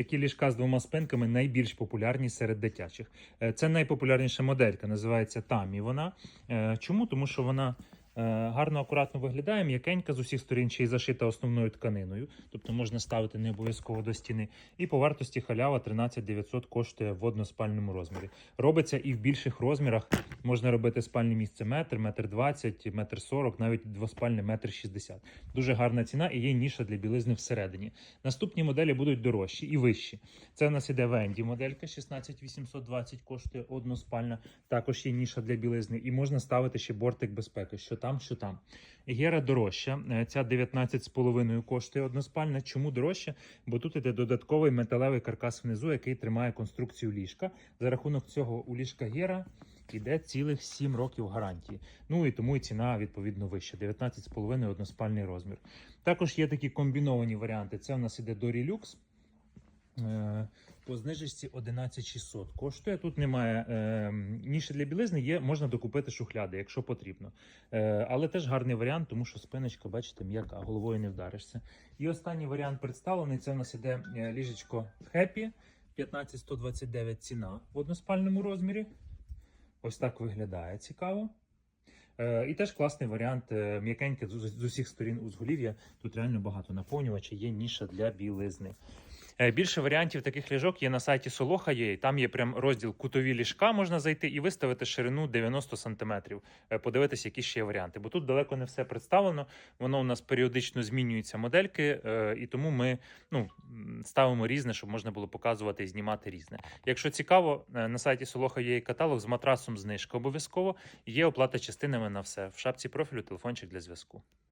Такі ліжка з двома спинками найбільш популярні серед дитячих. Е, Це найпопулярніша моделька, називається Тамі. Вона Е, чому? Тому що вона гарно, акуратно виглядає, м'якенька з усіх сторін ще й зашита основною тканиною, тобто можна ставити не обов'язково до стіни. І по вартості халява 13 900 коштує в односпальному розмірі. Робиться і в більших розмірах. Можна робити спальне місце метр, метр двадцять, метр сорок, навіть двоспальне метр шістдесят. Дуже гарна ціна і є ніша для білизни всередині. Наступні моделі будуть дорожчі і вищі. Це у нас іде Венді моделька 16820 коштує односпальна. Також є ніша для білизни, і можна ставити ще бортик безпеки, що там, що там. Гера дорожча. Е, Ця 19,5 коштує односпальна. Чому дорожча? Бо тут іде додатковий металевий каркас внизу, який тримає конструкцію ліжка. За рахунок цього у ліжка Гера іде цілих 7 років гарантії. Ну і тому і ціна відповідно вища. 19,5 односпальний розмір. Також є такі комбіновані варіанти. Це у нас іде Дорі Люкс. По знижечці 11600 коштує. Тут немає е, ніші для білизни, є, можна докупити шухляди, якщо потрібно. Е, але теж гарний варіант, тому що спиночка, бачите, м'яка, головою не вдаришся. І останній варіант представлений: це у нас іде е, ліжечко Happy 15129 ціна в односпальному розмірі. Ось так виглядає цікаво. Е, І теж класний варіант, е, м'якеньке з усіх сторін узголів'я. Тут реально багато наповнювача, є ніша для білизни. Е, Більше варіантів таких ліжок є на сайті Soloha.ua. Там є прям розділ кутові ліжка, можна зайти і виставити ширину 90 см. Подивитися, які ще є варіанти. Бо тут далеко не все представлено. Воно у нас періодично змінюються модельки, е, і тому ми ну, ставимо різне, щоб можна було показувати і знімати різне. Якщо цікаво, е, на сайті Soloha є каталог з матрасом знижка обов'язково. Є оплата частинами на все. В шапці профілю телефончик для зв'язку.